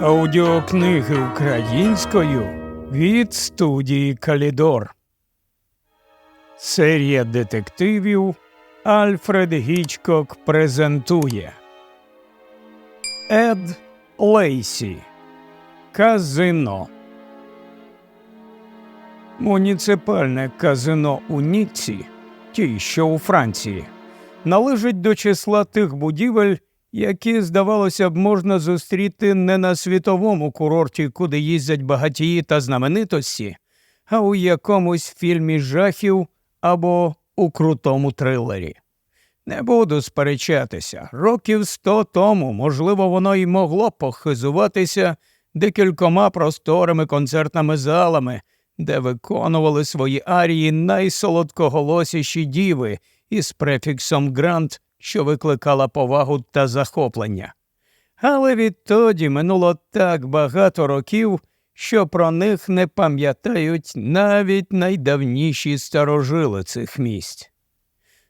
Аудіокниги українською від студії Калідор. Серія детективів Альфред Гічкок презентує Ед Лейсі Казино. Муніципальне казино у Ніцці, тій, що у Франції, належить до числа тих будівель, які, здавалося б, можна зустріти не на світовому курорті, куди їздять багатії та знаменитості, а у якомусь фільмі жахів або у крутому трилері. Не буду сперечатися. Років сто тому, можливо, воно й могло похизуватися декількома просторими концертними залами, де виконували свої арії найсолодкоголосіші діви із префіксом грант, що викликала повагу та захоплення. Але відтоді минуло так багато років, що про них не пам'ятають навіть найдавніші старожили цих місць.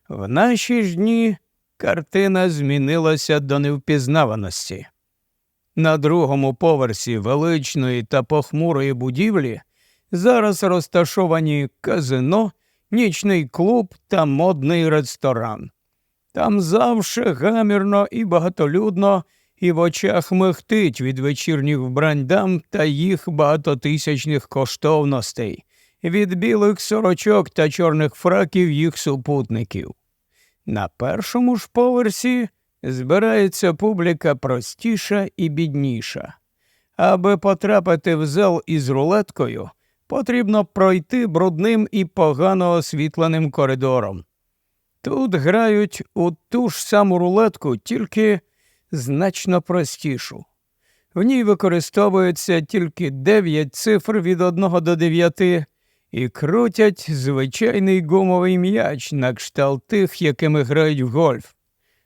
В наші ж дні картина змінилася до невпізнаваності. На другому поверсі величної та похмурої будівлі зараз розташовані казино, нічний клуб та модний ресторан. Там завше гамірно і багатолюдно, і в очах михтить від вечірніх вбрань дам та їх багатотисячних коштовностей, від білих сорочок та чорних фраків їх супутників. На першому ж поверсі збирається публіка простіша і бідніша. Аби потрапити в зал із рулеткою, потрібно пройти брудним і погано освітленим коридором. Тут грають у ту ж саму рулетку, тільки значно простішу. В ній використовується тільки 9 цифр від 1 до 9 і крутять звичайний гумовий м'яч на кшталт тих, якими грають в гольф.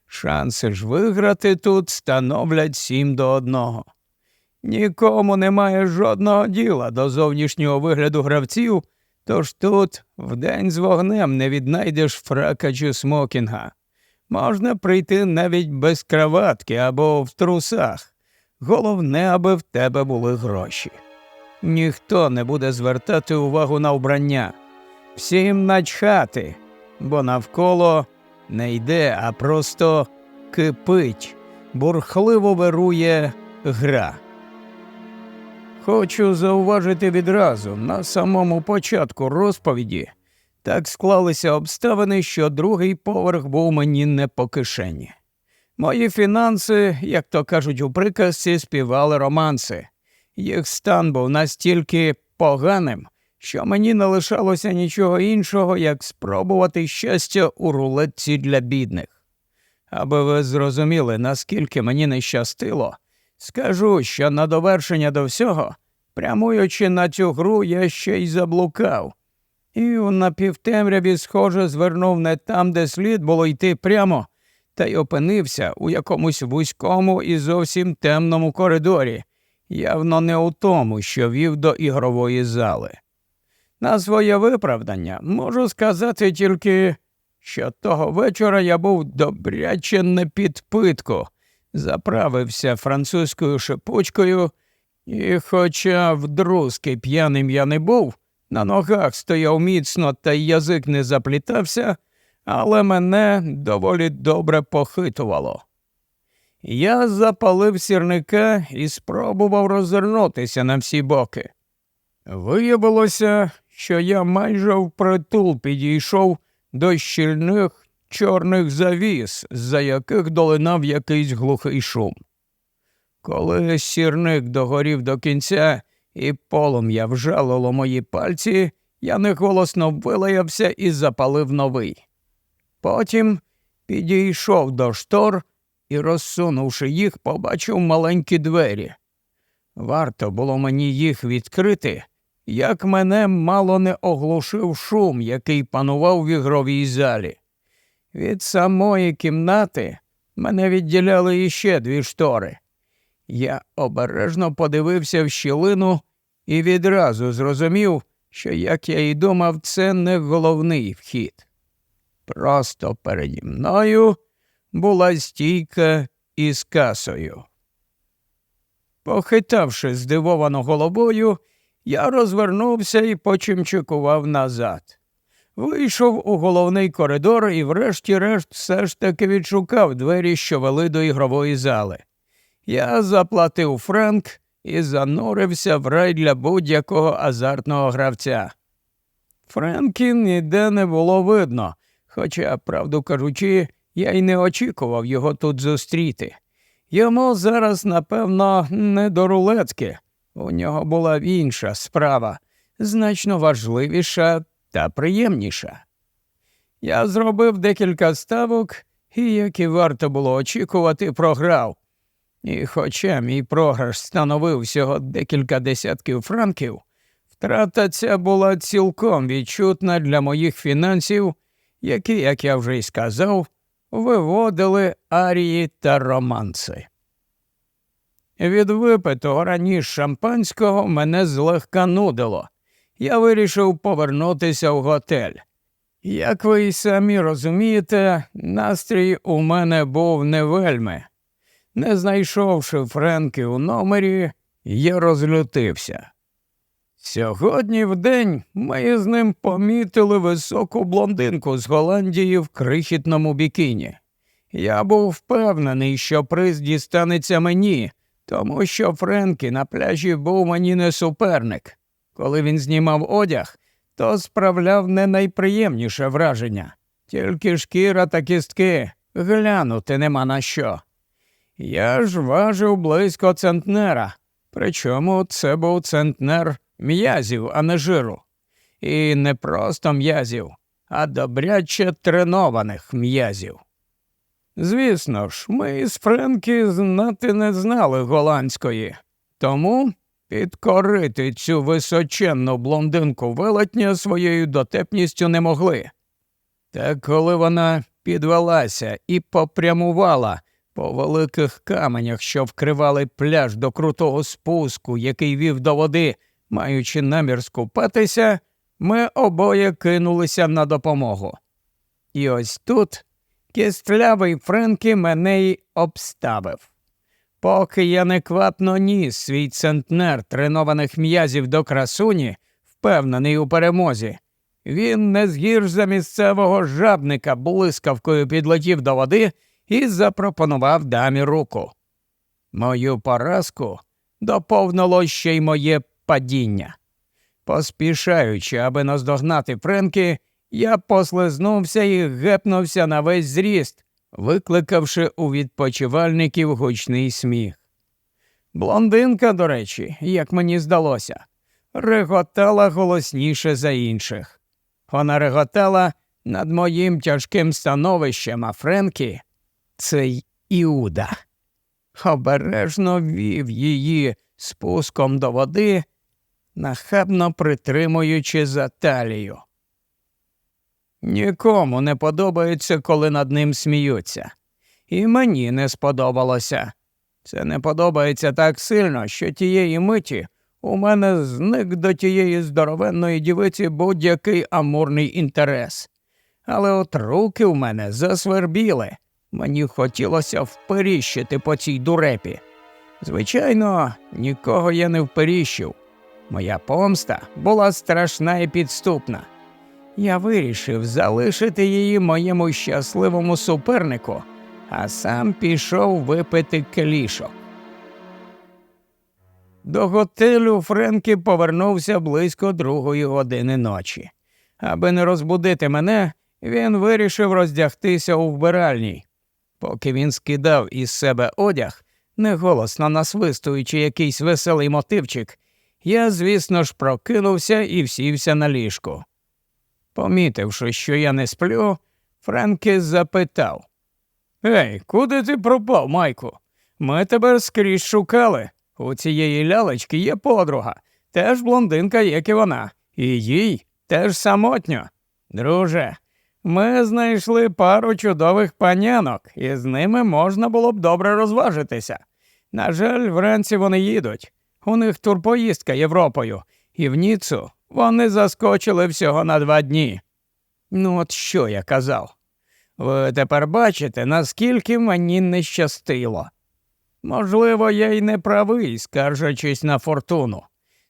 Шанси ж виграти тут становлять 7 до 1. Нікому немає жодного діла до зовнішнього вигляду гравців, тож тут вдень з вогнем не віднайдеш фрака чи смокінга. Можна прийти навіть без краватки або в трусах. Головне, аби в тебе були гроші. Ніхто не буде звертати увагу на вбрання. Всім начхати, бо навколо не йде, а просто кипить, бурхливо вирує гра. Хочу зауважити відразу на самому початку розповіді так склалися обставини, що другий поверх був мені не по кишені. Мої фінанси, як то кажуть у приказці, співали романси. Їх стан був настільки поганим, що мені не лишалося нічого іншого, як спробувати щастя у рулетці для бідних. Аби ви зрозуміли, наскільки мені не щастило, скажу, що на довершення до всього, прямуючи на цю гру, я ще й заблукав, і у напівтемряві, схоже, звернув не там, де слід було йти прямо, та й опинився у якомусь вузькому і зовсім темному коридорі, явно не у тому, що вів до ігрової зали. На своє виправдання можу сказати тільки, що того вечора я був добряче на підпитку, заправився французькою шипучкою, і, хоча вдрузки п'яним я не був, на ногах стояв міцно та язик не заплітався, але мене доволі добре похитувало. Я запалив сірника і спробував розвернутися на всі боки. Виявилося, що я майже впритул підійшов до щільних чорних завіс, за яких долинав якийсь глухий шум. Коли сірник догорів до кінця і полум'я вжалило мої пальці, я неголосно вилаявся і запалив новий. Потім підійшов до штор і, розсунувши їх, побачив маленькі двері. Варто було мені їх відкрити, як мене мало не оглушив шум, який панував в ігровій залі. Від самої кімнати мене відділяли іще дві штори. Я обережно подивився в щілину і відразу зрозумів, що, як я і думав, це не головний вхід. Просто переді мною була стійка із касою. Похитавши здивовано головою, я розвернувся і почимчикував назад. Вийшов у головний коридор і, врешті-решт, все ж таки відшукав двері, що вели до ігрової зали. Я заплатив франк і занурився в рай для будь-якого азартного гравця. Френкі ніде не було видно, хоча, правду кажучи, я й не очікував його тут зустріти. Йому зараз, напевно, не до рулетки. У нього була інша справа, значно важливіша та приємніша. Я зробив декілька ставок і, як і варто було очікувати, програв. І хоча мій програш становив всього декілька десятків франків, втрата ця була цілком відчутна для моїх фінансів, які, як я вже й сказав, виводили арії та романси. Від випитого раніше шампанського мене злегка нудило. Я вирішив повернутися в готель. Як ви й самі розумієте, настрій у мене був не вельми. Не знайшовши Френки у номері, я розлютився. Сьогодні в день ми з ним помітили високу блондинку з Голландії в крихітному бікіні. Я був впевнений, що приз дістанеться мені, тому що Френкі на пляжі був мені не суперник. Коли він знімав одяг, то справляв не найприємніше враження, тільки шкіра та кістки глянути нема на що. Я ж важив близько центнера, причому це був центнер м'язів, а не жиру. І не просто м'язів, а добряче тренованих м'язів. Звісно ж, ми з Френкі знати не знали голландської, тому підкорити цю височенну блондинку велетня своєю дотепністю не могли. Та коли вона підвелася і попрямувала по великих каменях, що вкривали пляж до крутого спуску, який вів до води, маючи намір скупатися, ми обоє кинулися на допомогу. І ось тут кістлявий Френкі мене й обставив. Поки я неквапно ніс свій центнер тренованих м'язів до красуні, впевнений у перемозі, він не згірш за місцевого жабника блискавкою підлетів до води і запропонував дамі руку. Мою поразку доповнило ще й моє падіння. Поспішаючи, аби наздогнати Френкі, я послизнувся і гепнувся на весь зріст, викликавши у відпочивальників гучний сміх. Блондинка, до речі, як мені здалося, реготала голосніше за інших. Вона реготала над моїм тяжким становищем, а Френкі цей Іуда. Обережно вів її спуском до води, нахабно притримуючи за талію. Нікому не подобається, коли над ним сміються. І мені не сподобалося. Це не подобається так сильно, що тієї миті у мене зник до тієї здоровенної дівиці будь-який амурний інтерес. Але от руки у мене засвербіли. Мені хотілося вперіщити по цій дурепі. Звичайно, нікого я не вперіщив. Моя помста була страшна і підступна. Я вирішив залишити її моєму щасливому супернику, а сам пішов випити келішок. До готелю Френкі повернувся близько другої години ночі. Аби не розбудити мене, він вирішив роздягтися у вбиральній. Поки він скидав із себе одяг, неголосно насвистуючи якийсь веселий мотивчик, я, звісно ж, прокинувся і всівся на ліжку. Помітивши, що я не сплю, Френкі запитав Ей, куди ти пропав, Майку? Ми тебе скрізь шукали. У цієї лялечки є подруга, теж блондинка, як і вона, і їй теж самотньо. Друже, ми знайшли пару чудових панянок, і з ними можна було б добре розважитися. На жаль, вранці вони їдуть. У них турпоїздка Європою, і в Ніцу вони заскочили всього на два дні. Ну, от що я казав? Ви тепер бачите, наскільки мені не щастило. Можливо, я й не правий, скаржачись на фортуну.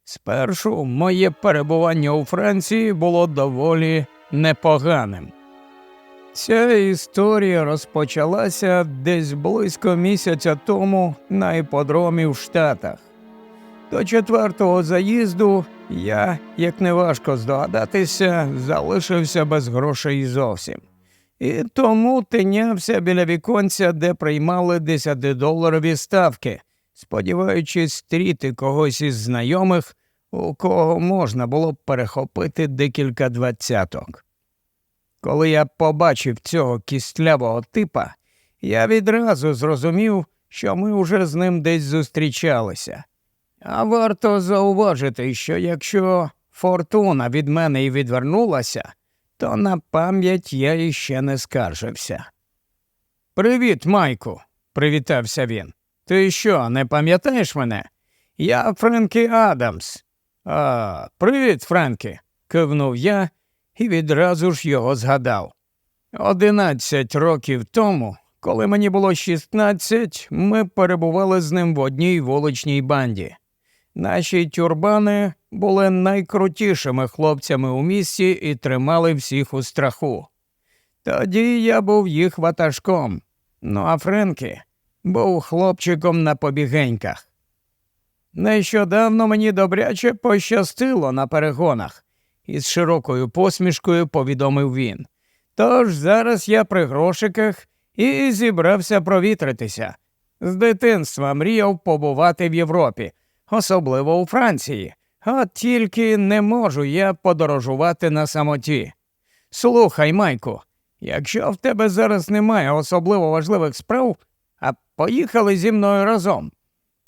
Спершу моє перебування у Франції було доволі непоганим. Ця історія розпочалася десь близько місяця тому на іподромі в Штатах. До четвертого заїзду я, як неважко здогадатися, залишився без грошей зовсім. І тому тинявся біля віконця, де приймали 10-доларові ставки, сподіваючись стріти когось із знайомих, у кого можна було б перехопити декілька двадцяток. Коли я побачив цього кістлявого типа, я відразу зрозумів, що ми уже з ним десь зустрічалися. А варто зауважити, що якщо фортуна від мене і відвернулася, то на пам'ять я іще не скаржився. Привіт, Майку, привітався він. Ти що, не пам'ятаєш мене? Я Френкі Адамс. А, привіт, Френкі, кивнув я і відразу ж його згадав. Одинадцять років тому, коли мені було шістнадцять, ми перебували з ним в одній вуличній банді. Наші тюрбани були найкрутішими хлопцями у місті і тримали всіх у страху. Тоді я був їх ватажком, ну а Френкі був хлопчиком на побігеньках. Нещодавно мені добряче пощастило на перегонах, із широкою посмішкою повідомив він. Тож зараз я при грошиках і зібрався провітритися. З дитинства мріяв побувати в Європі, особливо у Франції. От тільки не можу я подорожувати на самоті. Слухай, Майку, якщо в тебе зараз немає особливо важливих справ, а поїхали зі мною разом.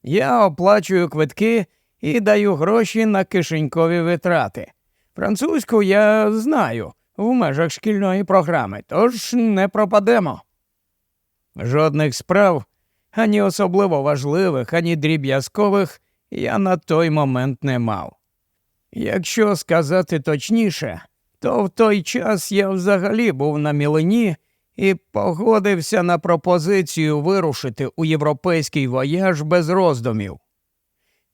Я оплачую квитки і даю гроші на кишенькові витрати. Французьку я знаю в межах шкільної програми, тож не пропадемо. Жодних справ, ані особливо важливих, ані дріб'язкових я на той момент не мав. Якщо сказати точніше, то в той час я взагалі був на мілені і погодився на пропозицію вирушити у європейський вояж без роздумів.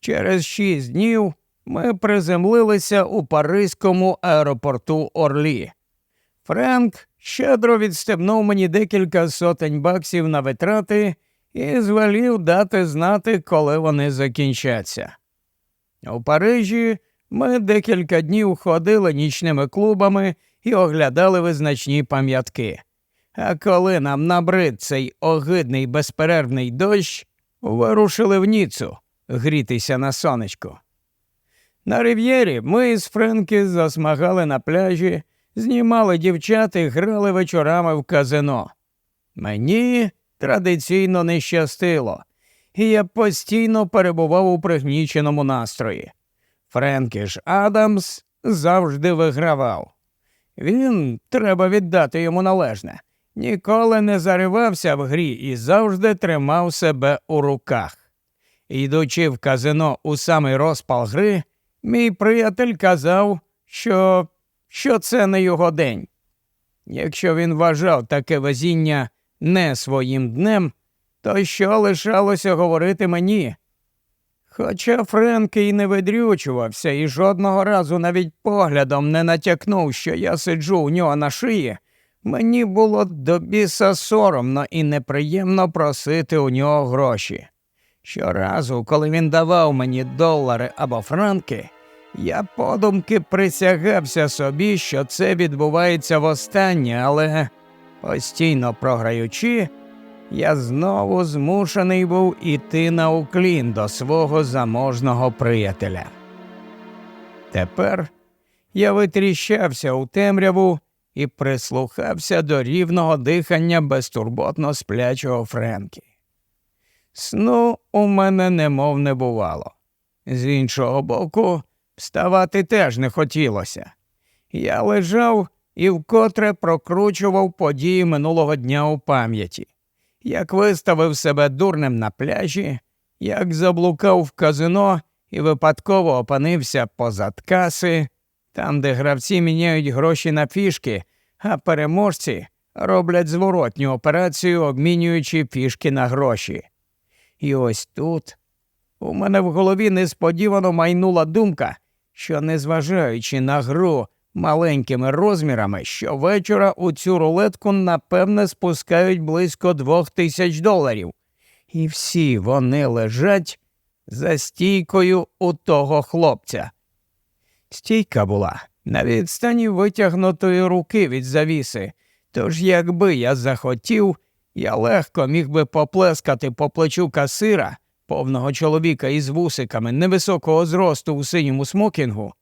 Через шість днів ми приземлилися у Паризькому аеропорту Орлі. Френк щедро відстебнув мені декілька сотень баксів на витрати і звелів дати знати, коли вони закінчаться. У Парижі ми декілька днів ходили нічними клубами і оглядали визначні пам'ятки. А коли нам набрид цей огидний безперервний дощ, вирушили в Ніцу грітися на сонечку. На рив'єрі ми з Френки засмагали на пляжі, знімали дівчат і грали вечорами в казино. Мені традиційно не щастило, і я постійно перебував у пригніченому настрої. Френкі ж Адамс завжди вигравав. Він, треба віддати йому належне, ніколи не заривався в грі і завжди тримав себе у руках. Йдучи в казино у самий розпал гри, мій приятель казав, що, що це не його день. Якщо він вважав таке везіння не своїм днем, то що лишалося говорити мені? Хоча Френк і не видрючувався і жодного разу навіть поглядом не натякнув, що я сиджу у нього на шиї, мені було до біса соромно і неприємно просити у нього гроші. Щоразу, коли він давав мені долари або франки, я подумки присягався собі, що це відбувається востаннє, але постійно програючи, я знову змушений був іти на уклін до свого заможного приятеля. Тепер я витріщався у темряву і прислухався до рівного дихання безтурботно сплячого Френкі. Сну у мене немов не бувало. З іншого боку, вставати теж не хотілося. Я лежав і вкотре прокручував події минулого дня у пам'яті, як виставив себе дурним на пляжі, як заблукав в казино і випадково опинився позад каси, там, де гравці міняють гроші на фішки, а переможці роблять зворотню операцію, обмінюючи фішки на гроші. І ось тут у мене в голові несподівано майнула думка, що, незважаючи на гру маленькими розмірами, щовечора у цю рулетку напевне спускають близько двох тисяч доларів. І всі вони лежать за стійкою у того хлопця. Стійка була на відстані витягнутої руки від завіси, тож якби я захотів, я легко міг би поплескати по плечу касира, повного чоловіка із вусиками невисокого зросту у синьому смокінгу,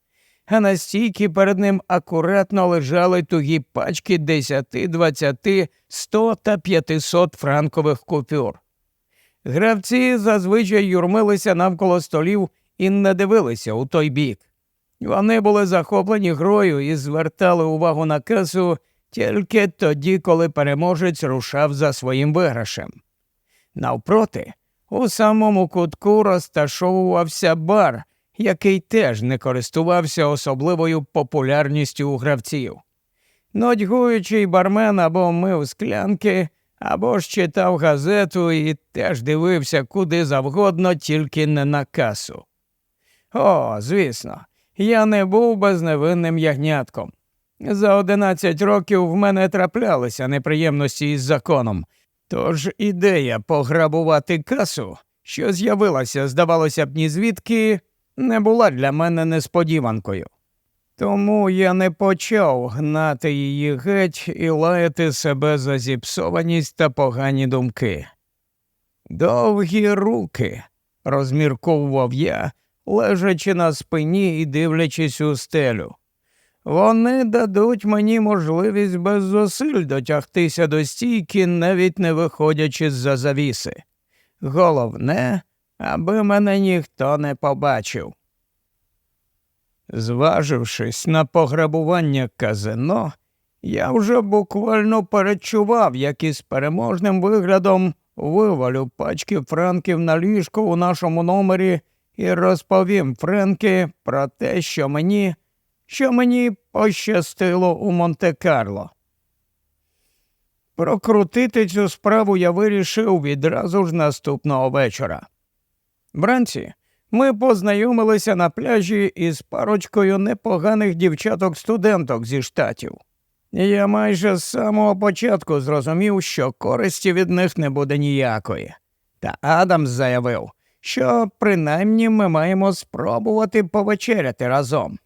а на стійці перед ним акуратно лежали тугі пачки 10, 20, 100 та 500 франкових купюр. Гравці зазвичай юрмилися навколо столів і не дивилися у той бік. Вони були захоплені грою і звертали увагу на касу тільки тоді, коли переможець рушав за своїм виграшем. Навпроти, у самому кутку розташовувався бар, який теж не користувався особливою популярністю у гравців. Нудьгуючий бармен або мив склянки, або ж читав газету і теж дивився куди завгодно, тільки не на касу. О, звісно, я не був безневинним ягнятком. За одинадцять років в мене траплялися неприємності із законом, тож ідея пограбувати касу, що з'явилася, здавалося б, ні звідки, не була для мене несподіванкою. Тому я не почав гнати її геть і лаяти себе за зіпсованість та погані думки. Довгі руки, розмірковував я, лежачи на спині і дивлячись у стелю. Вони дадуть мені можливість без зусиль дотягтися до стійки, навіть не виходячи з за завіси. Головне, аби мене ніхто не побачив. Зважившись на пограбування казино, я вже буквально перечував, як із переможним виглядом вивалю пачки франків на ліжко у нашому номері і розповім Френки про те, що мені, що мені пощастило у Монте-Карло. Прокрутити цю справу я вирішив відразу ж наступного вечора. Вранці ми познайомилися на пляжі із парочкою непоганих дівчаток-студенток зі штатів. Я майже з самого початку зрозумів, що користі від них не буде ніякої. Та Адамс заявив, що принаймні ми маємо спробувати повечеряти разом.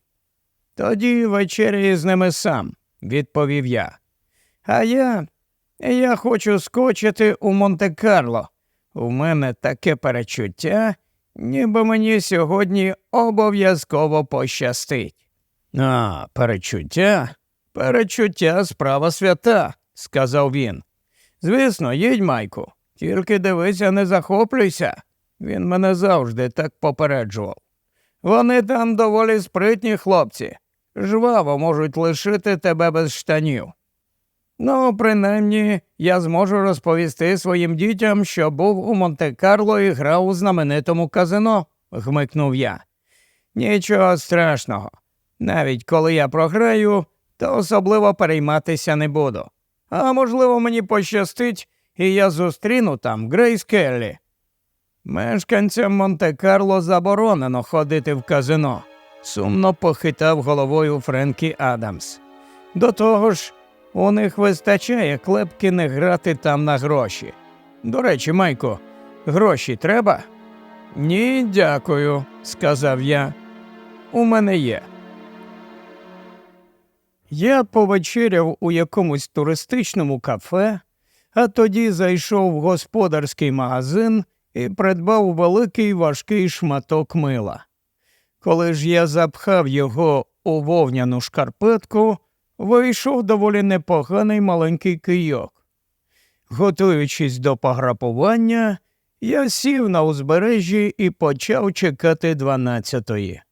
Тоді вечеряю з ними сам, відповів я. А я. Я хочу скочити у Монте-Карло. У мене таке перечуття, ніби мені сьогодні обов'язково пощастить. А, перечуття? Перечуття справа свята, сказав він. Звісно, їдь, Майку, тільки дивися, не захоплюйся. Він мене завжди так попереджував. Вони там доволі спритні хлопці, жваво можуть лишити тебе без штанів. Ну, принаймні, я зможу розповісти своїм дітям, що був у Монте-Карло і грав у знаменитому казино, гмикнув я. Нічого страшного. Навіть коли я програю, то особливо перейматися не буду. А можливо, мені пощастить, і я зустріну там Грейс Келлі. Мешканцям Монте-Карло заборонено ходити в казино, сумно похитав головою Френкі Адамс. До того ж, у них вистачає клепки не грати там на гроші. До речі, Майко, гроші треба? Ні, дякую, сказав я. У мене є. Я повечеряв у якомусь туристичному кафе, а тоді зайшов в господарський магазин і придбав великий важкий шматок мила. Коли ж я запхав його у вовняну шкарпетку, вийшов доволі непоганий маленький кийок. Готуючись до пограпування, я сів на узбережжі і почав чекати дванадцятої.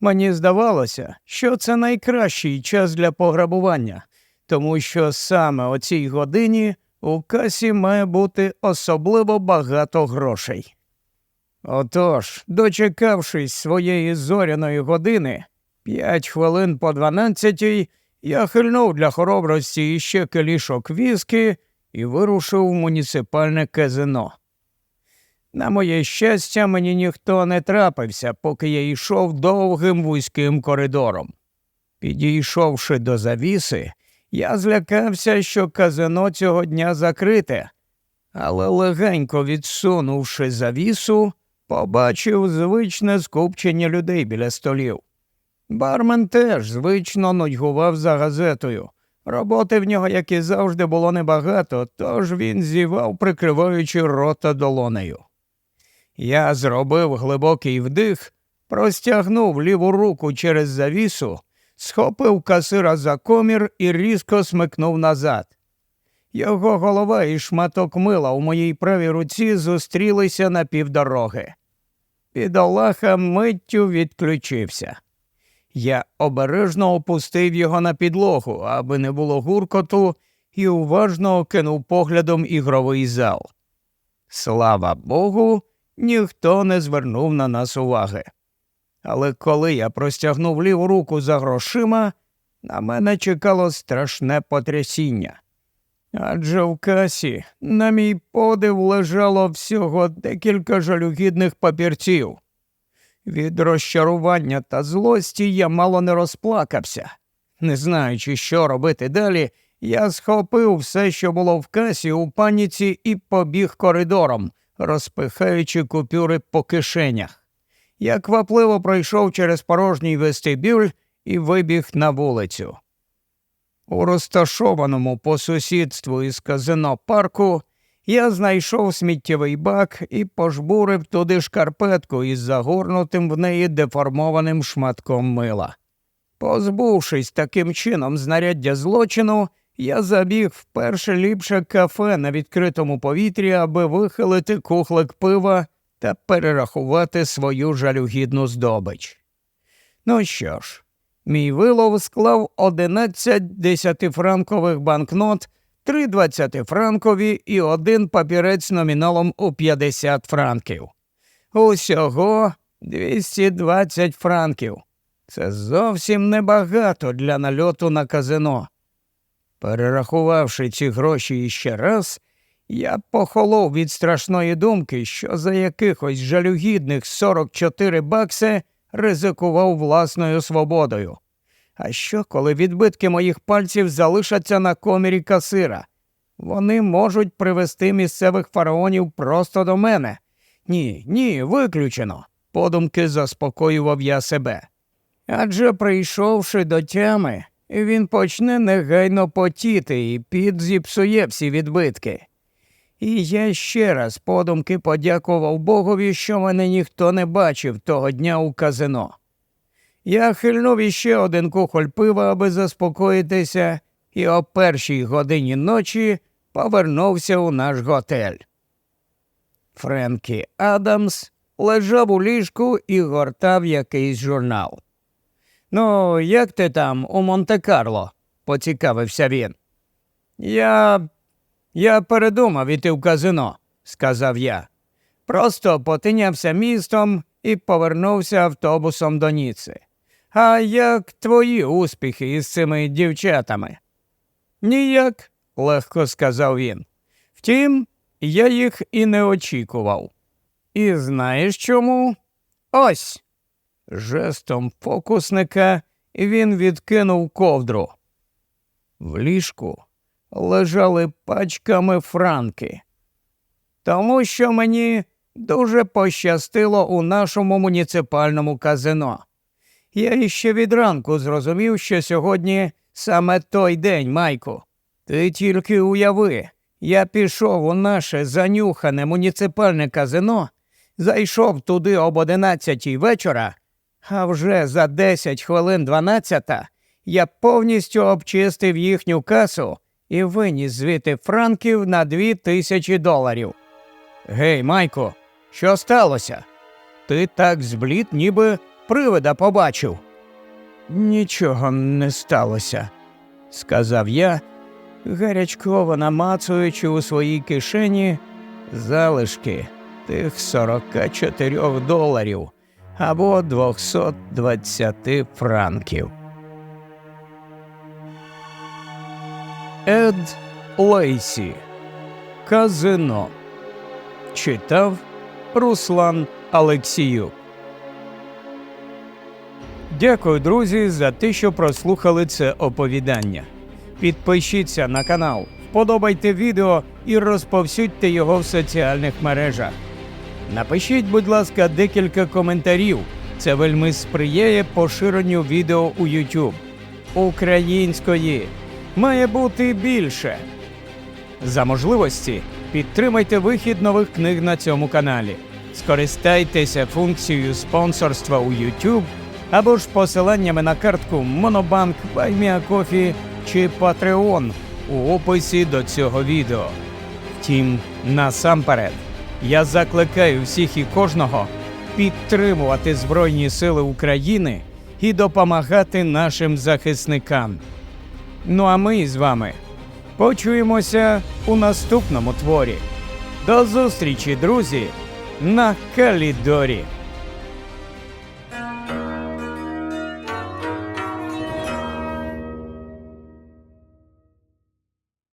Мені здавалося, що це найкращий час для пограбування, тому що саме о цій годині у касі має бути особливо багато грошей. Отож, дочекавшись своєї зоряної години, п'ять хвилин по дванадцятій, я хильнув для хоробрості іще келішок віскі і вирушив в муніципальне казино. На моє щастя, мені ніхто не трапився, поки я йшов довгим вузьким коридором. Підійшовши до завіси, я злякався, що казино цього дня закрите, але легенько відсунувши завісу, побачив звичне скупчення людей біля столів. Бармен теж звично нудьгував за газетою. Роботи в нього, як і завжди, було небагато, тож він зівав, прикриваючи рота долонею. Я зробив глибокий вдих, простягнув ліву руку через завісу, схопив касира за комір і різко смикнув назад. Його голова і шматок мила у моїй правій руці зустрілися на півдороги. Підолаха миттю відключився. Я обережно опустив його на підлогу, аби не було гуркоту, і уважно окинув поглядом ігровий зал. Слава Богу, ніхто не звернув на нас уваги. Але коли я простягнув ліву руку за грошима, на мене чекало страшне потрясіння. Адже в касі, на мій подив, лежало всього декілька жалюгідних папірців. Від розчарування та злості я мало не розплакався. Не знаючи, що робити далі, я схопив все, що було в касі у паніці, і побіг коридором, розпихаючи купюри по кишенях. Я квапливо пройшов через порожній вестибюль і вибіг на вулицю. У розташованому по сусідству із казино парку я знайшов сміттєвий бак і пожбурив туди шкарпетку із загорнутим в неї деформованим шматком мила. Позбувшись таким чином знаряддя злочину, я забіг в перше ліпше кафе на відкритому повітрі, аби вихилити кухлик пива та перерахувати свою жалюгідну здобич. Ну що ж, мій вилов склав 11 десятифранкових банкнот, три двадцятифранкові і один папірець номіналом у 50 франків. Усього 220 франків. Це зовсім небагато для нальоту на казино. Перерахувавши ці гроші іще раз, я похолов від страшної думки, що за якихось жалюгідних 44 бакси ризикував власною свободою. А що, коли відбитки моїх пальців залишаться на комірі касира? Вони можуть привести місцевих фараонів просто до мене. Ні, ні, виключено. Подумки заспокоював я себе. Адже прийшовши до тями, він почне негайно потіти і під зіпсує всі відбитки. І я ще раз подумки подякував Богові, що мене ніхто не бачив того дня у казино. Я хильнув іще один кухоль пива, аби заспокоїтися, і о першій годині ночі повернувся у наш готель. Френкі Адамс лежав у ліжку і гортав якийсь журнал. Ну, як ти там у Монте-Карло? поцікавився він. Я я передумав іти в казино, сказав я. Просто потинявся містом і повернувся автобусом до Ніци. А як твої успіхи із цими дівчатами? Ніяк, легко сказав він. Втім, я їх і не очікував. І знаєш чому? Ось. Жестом фокусника він відкинув ковдру. В ліжку лежали пачками франки. Тому що мені дуже пощастило у нашому муніципальному казино. Я іще від ранку зрозумів, що сьогодні саме той день, Майку. Ти тільки уяви, я пішов у наше занюхане муніципальне казино, зайшов туди об одинадцятій вечора, а вже за десять хвилин дванадцята я повністю обчистив їхню касу і виніс звідти франків на дві тисячі доларів. Гей, Майко, що сталося? Ти так зблід, ніби привида побачив. Нічого не сталося, сказав я, гарячково намацуючи у своїй кишені залишки тих 44 доларів або 220 франків. Ед Лейсі Казино читав Руслан Алексіюк. Дякую, друзі, за те, що прослухали це оповідання. Підпишіться на канал, вподобайте відео і розповсюдьте його в соціальних мережах. Напишіть, будь ласка, декілька коментарів. Це вельми сприяє поширенню відео у YouTube. Української має бути більше. За можливості підтримайте вихід нових книг на цьому каналі. Скористайтеся функцією спонсорства у YouTube або ж посиланнями на картку Monobank, BuyMeACoffee чи Patreon у описі до цього відео. Втім, насамперед, я закликаю всіх і кожного підтримувати Збройні Сили України і допомагати нашим захисникам. Ну а ми з вами почуємося у наступному творі. До зустрічі, друзі, на Калідорі.